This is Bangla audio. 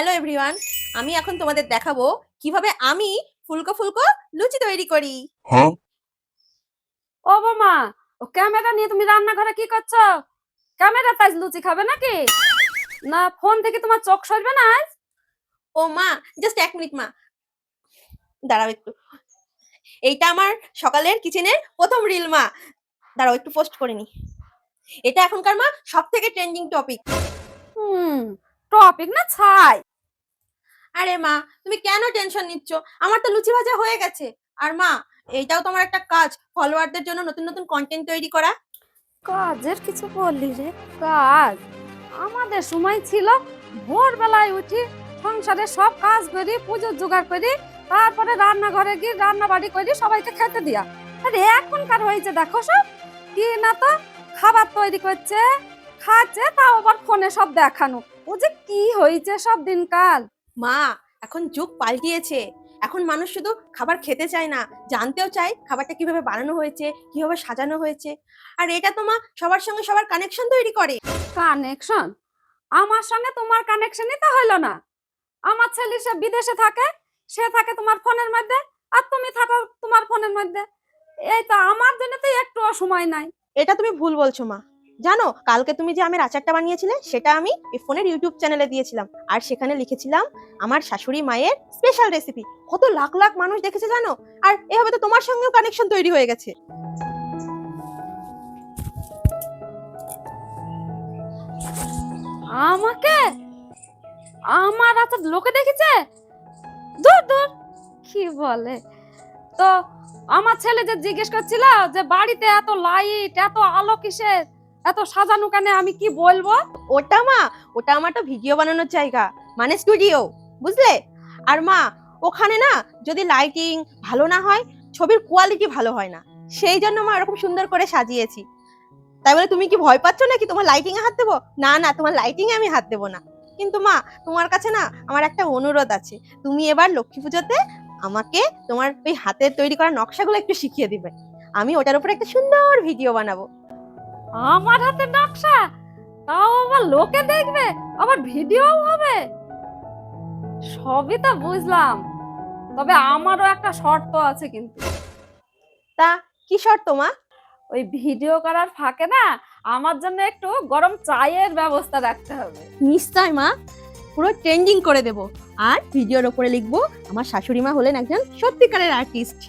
হ্যালো এভরিওয়ান আমি এখন তোমাদের দেখাবো কীভাবে আমি ফুলকো ফুলকো লুচি তৈরি করি। Huh? ও বাবা ও ক্যামেরা নিয়ে তুমি রান্নাঘরে কি করছ? ক্যামেরা তাই লুচি খাবে নাকি? না ফোন থেকে তোমার চোখ সরবে না আজ? ও মা জাস্ট এক মিনিট মা। দাঁড়াও একটু। এইটা আমার সকালের কিচেনের প্রথম রিল মা। দাঁড়াও একটু পোস্ট করে নি। এটা এখনকার মা সব থেকে ট্রেন্ডিং টপিক হুম টপিক না ছাই। আরে মা, তুমি কেন টেনশন নিচ্ছ? আমার তো লুচি ভাজা হয়ে গেছে। আর মা, এইটাও তোমার একটা কাজ ফলোয়ারদের জন্য নতুন নতুন কন্টেন্ট তৈরি করা। কাজের কিছু বললি রে, কাজ। আমাদের সময় ছিল, ভোরবেলায় উঠি, সংসারে সব কাজ করি, পুজোর জোগাড় করি, তারপরে রান্নাঘরে গিয়ে রান্না বাড়ি করি, সবাইকে খেতে দিয়া। আরে এখনকার হয়েছে, দেখো সব। কি না তো খাবার তৈরি করছে, খাচ্ছে, তাও আবার ফোনে সব দেখানো। ও যে কি হয়েছে সব দিনকাল। মা এখন যুগ পাল্টিয়েছে। এখন মানুষ শুধু খাবার খেতে চায় না জানতেও চায় খাবারটা কীভাবে বানানো হয়েছে কীভাবে সাজানো হয়েছে। আর এটা তো মা সবার সঙ্গে সবার কানেকশন তৈরি করে। কানেকশন আমার সঙ্গে তোমার কানেকশনই তো হলো না। আমার ছেলে সে বিদেশে থাকে সে থাকে তোমার ফোনের মধ্যে আর তুমি থাকো তোমার ফোনের মধ্যে। এই তো আমার জন্য তো একটুও সময় নাই। এটা তুমি ভুল বলছো মা। জানো, কালকে তুমি যে আমের আচারটা বানিয়েছিলে, সেটা আমি এই ফোনের ইউটিউব চ্যানেলে দিয়েছিলাম। আর সেখানে লিখেছিলাম, আমার শাশুড়ি মায়ের স্পেশাল রেসিপি কত লাখ লাখ মানুষ দেখেছে জানো? আর এভাবে তো তোমার সঙ্গেও কানেকশন তৈরি হয়ে গেছে। আমাকে? আমার এত লোকে দেখেছে? দূর দূর। কি বলে? তো আমার ছেলে যে জিজ্ঞেস করছিল যে বাড়িতে এত লাইট এত আলো কিসের? এত সাজানো কেন আমি কি বলব? ওটা মা, ওটা আমার তো ভিডিও বানানোর জায়গা মানে স্টুডিও বুঝলে? আর মা, ওখানে না যদি লাইটিং ভালো না হয়, ছবির কোয়ালিটি ভালো হয় না। সেই জন্য মা এরকম সুন্দর করে সাজিয়েছি। তাই বলে তুমি কি ভয় পাচ্ছ নাকি? তোমার লাইটিং এ হাত দেবো? না না, তোমার লাইটিং এ আমি হাত দেবো না। কিন্তু মা, তোমার কাছে না আমার একটা অনুরোধ আছে। তুমি এবার লক্ষ্মী পুজোতে আমাকে তোমার ওই হাতের তৈরি করা নকশাগুলো একটু শিখিয়ে দিবে। আমি ওটার উপরে একটা সুন্দর ভিডিও বানাবো। আমার হাতে নকশা? তাও আবার লোকে দেখবে আবার ভিডিও হবে। সবই তো বুঝলাম তবে আমারও একটা শর্ত আছে কিন্তু। তা কি শর্ত মা? ওই ভিডিও করার ফাঁকে না আমার জন্য একটু গরম চায়ের ব্যবস্থা রাখতে হবে। নিশ্চয় মা। পুরো ট্রেন্ডিং করে দেব। আর ভিডিওর ওপরে লিখব আমার শাশুড়ি মা হলেন একজন সত্যিকারের আর্টিস্ট